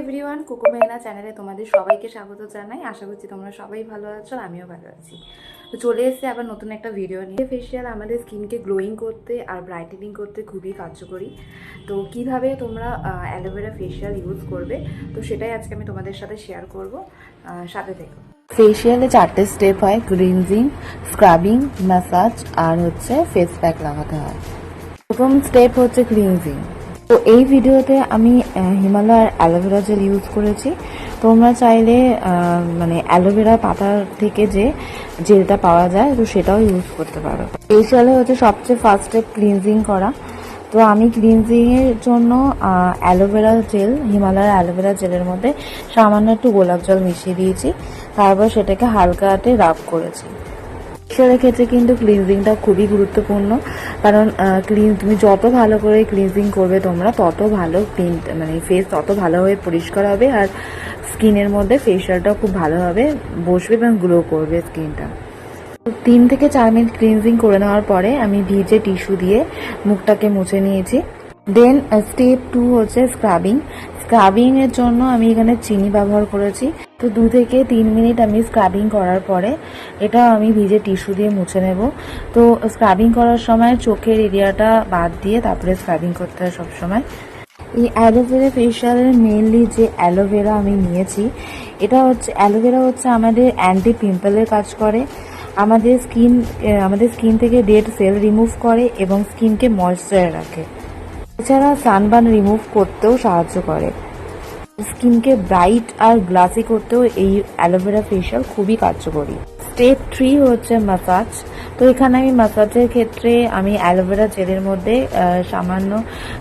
Everyone কুকুমেনা চ্যানেলে তোমাদের সবাইকে স্বাগত জানাই। আশা করছি তোমরা সবাই ভালো আছো, আমিও ভালো আছি। তো চলে এসেছে আবার নতুন একটা ভিডিও নিয়ে। ফেসিয়াল আমাদের স্কিনকে গ্লোয়িং করতে আর ব্রাইটেনিং করতে খুবই কার্যকরী। তো কীভাবে তোমরা অ্যালোভেরা ফেসিয়াল ইউজ করবে, তো সেটাই আজকে আমি তোমাদের সাথে শেয়ার করব। সাথে থেকে। ফেসিয়ালে চারটে স্টেপ হয় ক্লিনজিং স্ক্রাবিং ম্যাসাজ আর হচ্ছে ফেস প্যাক লাগাতে হয়। প্রথম স্টেপ হচ্ছে ক্লিনজিং তো এই ভিডিওতে আমি হিমালয়ার অ্যালোভেরা জেল ইউজ করেছি। তোমরা চাইলে মানে অ্যালোভেরা পাতার থেকে যে জেলটা পাওয়া যায়, তো সেটাও ইউজ করতে পারো। ফেসিয়ালে হচ্ছে সবচেয়ে ফার্স্ট স্টেপ ক্লিনজিং করা। তো আমি ক্লিনজিংয়ের জন্য অ্যালোভেরা জেল হিমালয়ার অ্যালোভেরা জেলের মধ্যে সামান্য একটু গোলাপ জল মিশিয়ে দিয়েছি। তারপর সেটাকে হালকা হাতে রাব করেছি। ফেসিয়ালের ক্ষেত্রে কিন্তু ক্লিনজিংটা খুবই গুরুত্বপূর্ণ। কারণ ক্লিন তুমি যত ভালো করে ক্লিনজিং করবে তোমরা তত ভালো ক্লিন মানে ফেস তত ভালোভাবে পরিষ্কার হবে আর স্কিনের মধ্যে ফেসিয়ালটাও খুব ভালোভাবে বসবে এবং গ্লো করবে স্কিনটা তিন থেকে চার মিনিট ক্লিনজিং করে নেওয়ার পরে আমি ভিজে টিস্যু দিয়ে মুখটাকে মুছে নিয়েছি। দেন স্টেপ টু হচ্ছে স্ক্রাবিং স্ক্রাবিং এর জন্য আমি এখানে চিনি ব্যবহার করেছি। তো দু থেকে তিন মিনিট আমি স্ক্রাবিং করার পরে এটা আমি ভিজে টিস্যু দিয়ে মুছে নেব। তো স্ক্রাবিং করার সময় চোখের এরিয়াটা বাদ দিয়ে তারপরে স্ক্রাবিং করতে হয় সবসময়। এই অ্যালোভেরা ফেশিয়ালের মেনলি যে অ্যালোভেরা আমি নিয়েছি, এটা হচ্ছে অ্যালোভেরা হচ্ছে আমাদের অ্যান্টি পিম্পলের কাজ করে। আমাদের স্কিন আমাদের স্কিন থেকে ডেড সেল রিমুভ করে এবং স্কিনকে ময়েশ্চার রাখে। এছাড়া সানবার্ন রিমুভ করতেও সাহায্য করে। স্কিনকে ব্রাইট আর গ্লাসি করতেও এই অ্যালোভেরা ফেশিয়াল খুবই কার্যকরী। স্টেপ থ্রি হচ্ছে মাসাজ তো এখানে আমি মাসাজের ক্ষেত্রে আমি অ্যালোভেরা জেলের মধ্যে সামান্য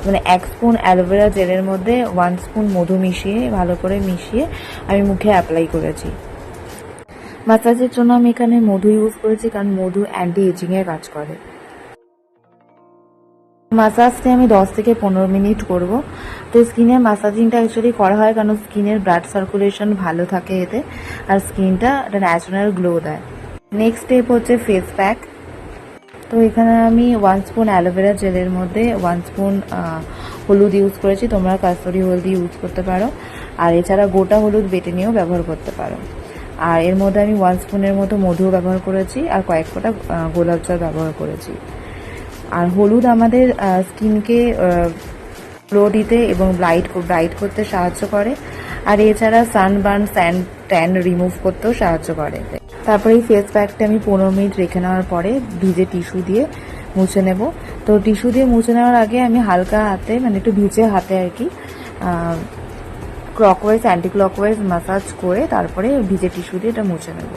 মানে এক স্পুন অ্যালোভেরা জেলের মধ্যে ওয়ান স্পুন মধু মিশিয়ে, ভালো করে মিশিয়ে আমি মুখে অ্যাপ্লাই করেছি। মাসাজের জন্য আমি এখানে মধু ইউজ করেছি কারণ মধু অ্যান্টি এজিং এর কাজ করে। মাসাজটা আমি দশ থেকে পনেরো মিনিট করব। তো স্কিনের মাসাজিংটা অ্যাকচুয়ালি করা হয় কারণ স্কিনের ব্লাড সার্কুলেশন ভালো থাকে এতে, আর স্কিনটা একটা ন্যাচারাল গ্লো দেয়। নেক্সট স্টেপ হচ্ছে ফেস প্যাক তো এখানে আমি ওয়ান স্পুন অ্যালোভেরা জেলের মধ্যে ওয়ান স্পুন হলুদ ইউজ করেছি। তোমরা কাস্তরি হলদি ইউজ করতে পারো। আর এছাড়া গোটা হলুদ বেটে নিয়েও ব্যবহার করতে পারো। আর এর মধ্যে আমি ওয়ান স্পুনের মতো মধু ব্যবহার করেছি। আর কয়েক ফোঁটা গোলাপ জল ব্যবহার করেছি। আর হলুদ আমাদের স্কিনকে গ্লো দিতে এবং ব্রাইট ব্রাইট করতে সাহায্য করে। আর এছাড়া সানবার্ন স্যান ট্যান রিমুভ করতেও সাহায্য করে। তারপরে এই ফেস প্যাকটা আমি পনেরো মিনিট রেখে নেওয়ার পরে ভিজে টিস্যু দিয়ে মুছে নেব। তো টিস্যু দিয়ে মুছে নেওয়ার আগে আমি হালকা হাতে মানে একটু ভিজে হাতে আর কি ক্লকওয়াইজ অ্যান্টি ক্লকওয়াইজ মাসাজ করে তারপরে ভিজে টিস্যু দিয়ে এটা মুছে নেব।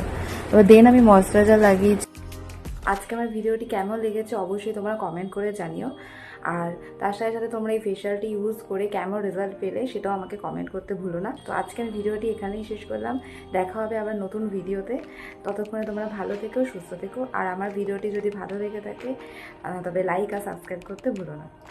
এবার দেন আমি ময়শ্চারাইজার লাগিয়েছি। আজকে আমার ভিডিওটি কেমন লেগেছে অবশ্যই তোমরা কমেন্ট করে জানিও। আর তার সাথে সাথে তোমরা এই ফেশিয়ালটি ইউজ করে কেমন রেজাল্ট পেলে সেটাও আমাকে কমেন্ট করতে ভুলো না। তো আজকে আমি ভিডিওটি এখানেই শেষ করলাম। দেখা হবে আবার নতুন ভিডিওতে। ততক্ষণে তোমরা ভালো থেকো, সুস্থ থেকো। আর আমার ভিডিওটি যদি ভালো লেগে থাকে তবে লাইক আর সাবস্ক্রাইব করতে ভুলো না।